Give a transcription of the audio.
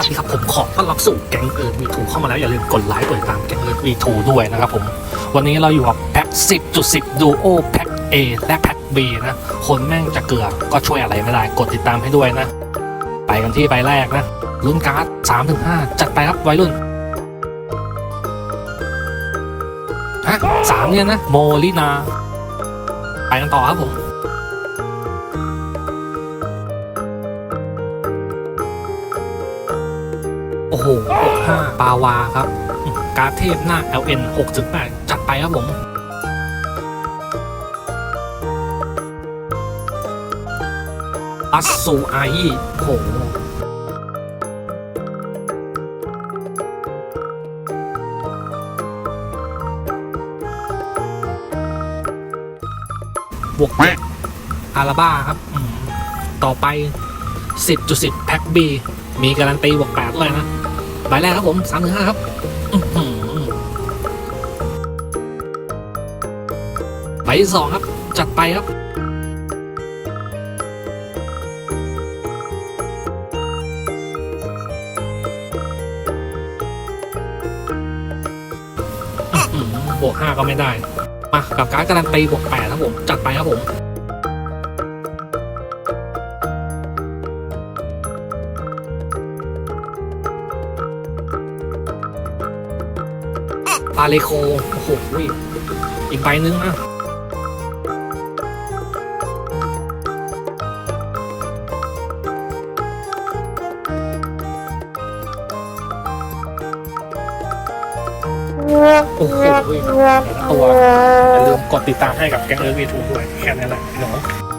วัสดีครับผมขอต้อนรับสู่แก๊งเอิร์ดวีทูเข้ามาแล้วอย่าลืมกดไลค์กดติดตามแก๊งเอิร์ดวีทูด้วยนะครับผมวันนี้เราอยู่กับแพ็ค10.10 Duo แพ็ค A และแพ็ค B นะคนแม่งจะเกลือก็ช่วยอะไรไม่ได้กดติดตามให้ด้วยนะ ไปกันที่ใบแรกนะลุ้นการ์ด3-5 จัดไปครับวัยรุ่นฮะสามเนี่ยนะโมลินา ไปกันต่อครับผม โอ้โห65ปาวาครับการเทพหน้า LN 6.8 จัดไปครับผมอัสซูไอโอ้โหบวกอาราบ้าครับ ต่อไป 10.10 แพ็ค B มีการันตีบวก8เลยนะใบแรกครับผม3ามถึงห้าครับใบที่สองครับ จัดไปครับบวกห้าก็ไม่ได้ มากับการการันตีบวกแปดครับผม จัดไปครับผม ปาเลโคโอ้โหอีกใบนึงนะโอ้โหตัวอย่าลืมกดติดตามให้กับแก๊งเอิร์ธวีทูด้วย แค่นั้นแหละพี่น้อง